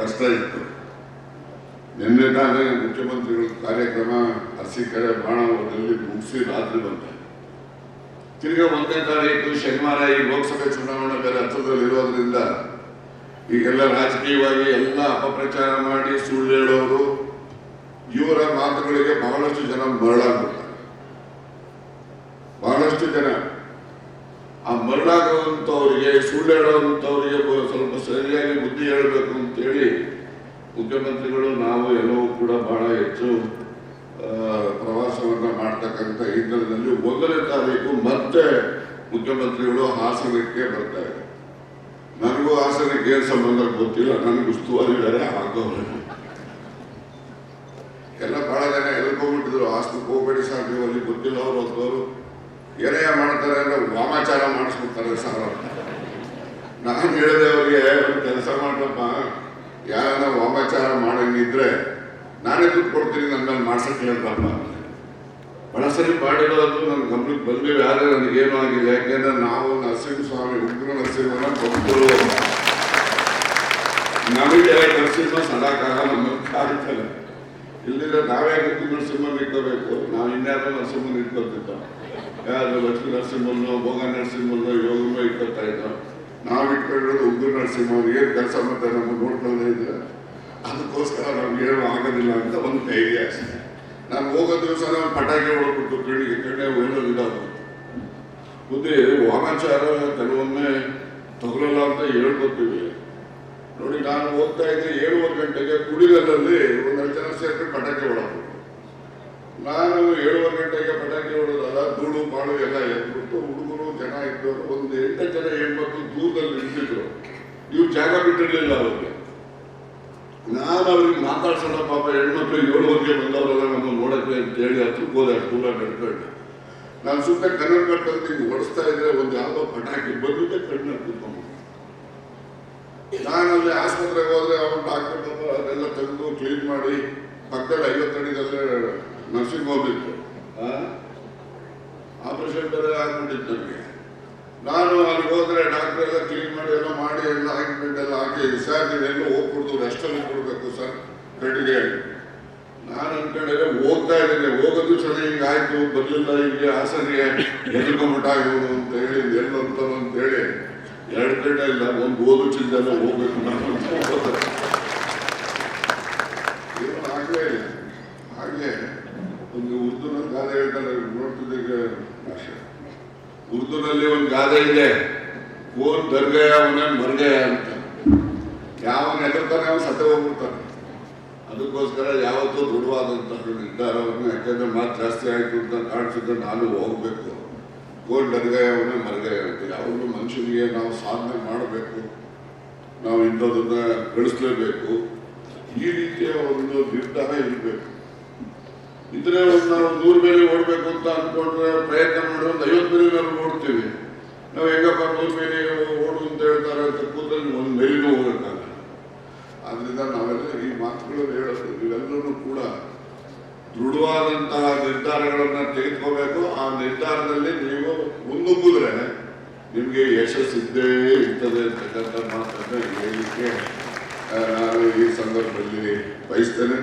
ಕಷ್ಟ ಇತ್ತು. ನಿನ್ನೆ ತಾನೇ ಮುಖ್ಯಮಂತ್ರಿಗಳ ಕಾರ್ಯಕ್ರಮ ಹಸಿ ಕಡೆ ಬಾಣದಲ್ಲಿ ಮುಗಿಸಿ ರಾತ್ರಿ ಬಂದೆ ತಿರ್ಗಾ ಒಂದನೇ ತಾರೀಕು ಶನಿವಾರ ಈ ಲೋಕಸಭೆ ಚುನಾವಣೆ ಬೇರೆ ಹತ್ತಿರದಲ್ಲಿ ಇರೋದ್ರಿಂದ ಈಗೆಲ್ಲ ರಾಜಕೀಯವಾಗಿ ಎಲ್ಲ ಅಪಪ್ರಚಾರ ಮಾಡಿ ಸುಳ್ಳು ಹೇಳೋರು, ಇವರ ಮಾತುಗಳಿಗೆ ಬಹಳಷ್ಟು ಜನ ಮರಳಾಗ್ಬಿಡ್ತಾರೆ ಬಹಳಷ್ಟು ಜನ ಆ ಮರಳಾಗುವಂಥವ್ರಿಗೆ ಸುಳ್ಳು ಹೇಳುವಂಥವ್ರಿಗೆ ಹೇಳಬೇಕು ಅಂತೇಳಿ ಮುಖ್ಯಮಂತ್ರಿಗಳು ನಾವು ಎಲ್ಲವೂ ಕೂಡ ಬಹಳ ಹೆಚ್ಚು ಪ್ರವಾಸವನ್ನು ಮಾಡ್ತಕ್ಕಂಥ ಹಿನ್ನೆಲೆಯಲ್ಲಿ ಒಂದನೇ ತಾರೀಕು ಮತ್ತೆ ಮುಖ್ಯಮಂತ್ರಿಗಳು ಹಾಸನಕ್ಕೆ ಬರ್ತಾರೆ. ನನಗೂ ಹಾಸನಕ್ಕೆ ಏನು ಸಂಬಂಧ ಗೊತ್ತಿಲ್ಲ, ನನಗೆ ಉಸ್ತುವಾರಿ ಬೇರೆ ಹಾಕೋರು ಎಲ್ಲ ಬಹಳ ಜನ ಎಲ್ಕೊಂಡ್ಬಿಟ್ಟಿದ್ರು ಹಾಸನಕ್ಕೆ ಹೋಗ್ಬೇಡಿ ಸರ್, ನೀವು ಅಲ್ಲಿ ಗೊತ್ತಿಲ್ಲ ಅವರು ಅವರು ಏನೇ ಮಾಡ್ತಾರೆ ಅಂದ್ರೆ ವಾಮಾಚಾರ ಮಾಡಿಸ್ಬಿಡ್ತಾರೆ ಸರ್ ನಾನು ಹೇಳಿದೆ ಅವರಿಗೆ ಕೆಲಸ ಮಾಡಪ್ಪ ಯಾರನ್ನ ವಾಮಾಚಾರ ಮಾಡಂಗಿದ್ರೆ ನಾನೇ ದುಡ್ಡು ಕೊಡ್ತೀನಿ, ನನ್ನ ಮೇಲೆ ಮಾಡ್ಸಕ್ಕೆ ಹೇಳ್ರಪ್ಪ. ಬಹಳ ಸರಿ ಪಾಡಿರೋದು ನನ್ನ ಗಮನಕ್ಕೆ ಬಂದಿವೆ ಆದರೆ ನನಗೇನು ಆಗಿಲ್ಲ. ಯಾಕೆಂದ್ರೆ ನಾವು ನರಸಿಂಹ ಸ್ವಾಮಿ ಉಗ್ರ ನರಸಿಂಹನ ಭಕ್ತರು. ನಮಗೆ ನರಸಿಂಹ ಸದಾಕಾಲ ನಮ್ಮ ಕಾಡ್ತಾನೆ ಇಲ್ಲಿಂದ ನಾವೇ ಉಗ್ರ ನರಸಿಂಹ ಇಟ್ಕೋಬೇಕು. ನಾವು ಇನ್ಯಾರೋ ನರಸಿಂಹನ ಇಟ್ಕೊತಿದ್ದೋ ಯಾರು ಲಕ್ಷ್ಮೀ ನರಸಿಂಹನೋ, ಭೋಗ ನರಸಿಂಹನೋ, ಯೋಗನೋ ಇಟ್ಕೊತಾ ಇದ್ದೋ. ನಾವು ಇಟ್ಕೊಂಡಿರೋದು ಉಗ್ರ ನರಸಿಂಹ ಏನು ಕೆಲಸ ಮಾಡ್ತಾರೆ ನಮಗೆ ನೋಡ್ಕೊಳ್ಳೋದೇ ಇದ್ರೆ ಅದಕ್ಕೋಸ್ಕರ ನಮ್ಗೆ ಏನು ಆಗೋದಿಲ್ಲ ಅಂತ ಒಂದು ಧೈರ್ಯ ಅಷ್ಟೇ. ನಾನು ಹೋಗೋ ದಿವಸ ನಾವು ಪಟಾಕಿ ಹೊಡ್ಬಿಟ್ಟು ಕಣ್ಣಿಗೆ ಕಣ್ಣೆ ಹೇಳೋದಿಲ್ಲ ಮುಂದೆ ವಾಮಾಚಾರ ಕೆಲವೊಮ್ಮೆ ತಗೊಳ್ಳಲ್ಲ ಅಂತ ಹೇಳ್ಕೊತೀವಿ. ನೋಡಿ, ನಾನು ಹೋಗ್ತಾ ಇದ್ದೆ ಏಳುವರೆ ಗಂಟೆಗೆ ಕುಡಿಗಲ್ಲಲ್ಲಿ ಒಂದಷ್ಟು ಜನ ಸೇರ್ಕೊಂಡು ಪಟಾಕಿ ಹೊಡೋದು. ನಾನು ಏಳುವರೆ ಗಂಟೆಗೆ ಪಟಾಕಿ ಹೊಡೋದಲ್ಲ ಧೂಳು, ಬಾಳು ಎಲ್ಲ ಇದ್ದವರು ಒಂದು ಎಂಟು ಜನ ಹೆಣ್ಮಕ್ಳು ದೂರದಲ್ಲಿ ನಿಂತಿದ್ರು. ಇವ್ರು ಜಾಗ ಬಿಟ್ಟಿರ್ಲಿಲ್ಲ ಅವ್ರಿಗೆ. ನಾನು ಅವ್ರಿಗೆ ಮಾತಾಡ್ಸೋಣ ಪಾಪ, ಹೆಣ್ಮಕ್ಳು ಏಳುವರೆಗೆ ಬಂದವರೆಲ್ಲ ನಮ್ಮ ನೋಡಕ್ಕೆ ಅಂತ ಹೇಳಿ ಹತ್ತು ಹೋದೆ ದೂರ ನಡ್ಕೊಂಡು. ನಾನು ಸುಮ್ಮನೆ ಕನ್ನಡ ಕಟ್ಟಂತ ಹೊಡಿಸ್ತಾ ಇದ್ರೆ ಒಂದು ಯಾವುದೋ ಪಟಾಕಿ ಬಂದಿದ್ದೆ ಕಣ್ಣು ಕೂತ್ಕೊಂಡು. ನಾನು ಅಲ್ಲಿ ಆಸ್ಪತ್ರೆಗೆ ಹೋದ್ರೆ ಅವ್ರು ಡಾಕ್ಟರ್ ಅದೆಲ್ಲ ತೆಗೆದು ಕ್ಲೀನ್ ಮಾಡಿ ಪಕ್ಕದಲ್ಲಿ ಐವತ್ತು ಅಡಿದಲ್ಲೇ ನರ್ಸಿಂಗ್ ಹೋಮ್ ಇತ್ತು ಆಪರೇಷನ್ ಬೇರೆ ಆಗ್ಬಿಟ್ಟಿತ್ತು ನನಗೆ. ನಾನು ಅಲ್ಲಿ ಹೋದ್ರೆ ಡಾಕ್ಟರ್ ಎಲ್ಲ ಕ್ಲೀನ್ ಮಾಡಿ ಎಲ್ಲ ಮಾಡಿ, ಎಲ್ಲ ಆಯಿಂಟ್ಮೆಂಟ್ ಎಲ್ಲ ಹಾಕಿ ಸರ್ ನೀವೆಲ್ಲೋ ಹೋಗ್ಬಿಡ್ತು ರೆಸ್ಟಲ್ಲಿ ಕೊಡಬೇಕು ಸರ್ ಕಟ್ಟಿಗೆ. ನಾನು ಅನ್ಕೊಂಡ್ರೆ ಹೋಗ್ತಾ ಇದ್ದೇನೆ, ಹೋಗೋದು ಸರಿ ಹಿಂಗೆ ಆಯ್ತು, ಬರ್ಲಿಲ್ಲ, ಹಿಂಗೆ ಹಾಸನಿಗೆ ಎದ್ಕೊಂಬಿಟ್ಟ ಇವನು ಅಂತ ಹೇಳಿ ಎಲ್ಲ ಅಂತ ಹೇಳಿ ಎರಡು ಗಂಟೆ ಇಲ್ಲ ಒಂದು ಓದು ಚಿಂತೆಲ್ಲ ಹೋಗ್ಬೇಕು ನಾನು ಹಾಗೆ ಹಾಗೆ ಒಂದು ಉರ್ದುನಲ್ಲಿ ಗಾದೆ ಹೇಳ್ತಾರೆ ನೋಡ್ತಿದ್ದಕ್ಕೆ ಭಾಷೆ ಉರ್ದುನಲ್ಲಿ ಒಂದು ಗಾದೆ ಇದೆ. ಕೋನ್ ದರ್ಗಯ ಅವನೇ ಮರ್ಗಯ ಅಂತ. ಯಾವ ಹೆದರ್ತಾನೆ ಅವನು ಸತ್ತ ಹೋಗ್ಬಿಡ್ತಾನೆ. ಅದಕ್ಕೋಸ್ಕರ ಯಾವತ್ತೂ ದೃಢವಾದಂತಹ ನಿರ್ಧಾರವನ್ನು ಯಾಕೆಂದ್ರೆ ಮಾತು ಜಾಸ್ತಿ ಆಯ್ತು ಅಂತ ಕಾಣಿಸಿದ್ರೆ ನಾನು ಹೋಗ್ಬೇಕು. ದರ್ಗಯ, ಅವನೇ ಮರ್ಗಯ ಅಂತ. ಯಾವಾಗಲೂ ಮನುಷ್ಯನಿಗೆ ನಾವು ಸಾಧನೆ ಮಾಡಬೇಕು. ನಾವು ಇಂಥದನ್ನ ಗಳಿಸ್ಲೇಬೇಕು ಈ ರೀತಿಯ ಒಂದು ನಿರ್ಧಾರ ಇರಬೇಕು. ಇದ್ರೆ ನಾವು ನೂರು ಮೇಲೆ ಓಡಬೇಕು ಅಂತ ಅನ್ಕೊಂಡ್ರೆ ಪ್ರಯತ್ನ ಮಾಡಿ ಒಂದು ಐವತ್ತು ಮೇಲೆ ನಾವು ಓಡ್ತೀವಿ. ನಾವು ಹೆಂಗಪ್ಪ ನೂರು ಮೇಲೆ ಓಡು ಅಂತ ಹೇಳ್ತಾರೆ ಅಂತ ಕೂತಲ್ಲಿ ಒಂದು ಮೇಲಿನೂ ಹೋಗಕ್ಕಾಗಲ್ಲ. ಆದ್ರಿಂದ ನಾವೆಲ್ಲ ಈ ಮಾತುಗಳು ಹೇಳೋದು ಇವೆಲ್ಲರೂ ಕೂಡ ದೃಢವಾದಂತಹ ನಿರ್ಧಾರಗಳನ್ನು ತೆಗೆದುಕೋಬೇಕು. ಆ ನಿರ್ಧಾರದಲ್ಲಿ ನೀವು ಮುನ್ನುಗ್ಗಿದ್ರೆ ನಿಮಗೆ ಯಶಸ್ಸಿದ್ದೇ ಇರ್ತದೆ ಅಂತಕ್ಕಂಥ ಮಾತನ್ನ ಹೇಳಲಿಕ್ಕೆ ನಾನು ಈ ಸಂದರ್ಭದಲ್ಲಿ ಬಯಸ್ತೇನೆ.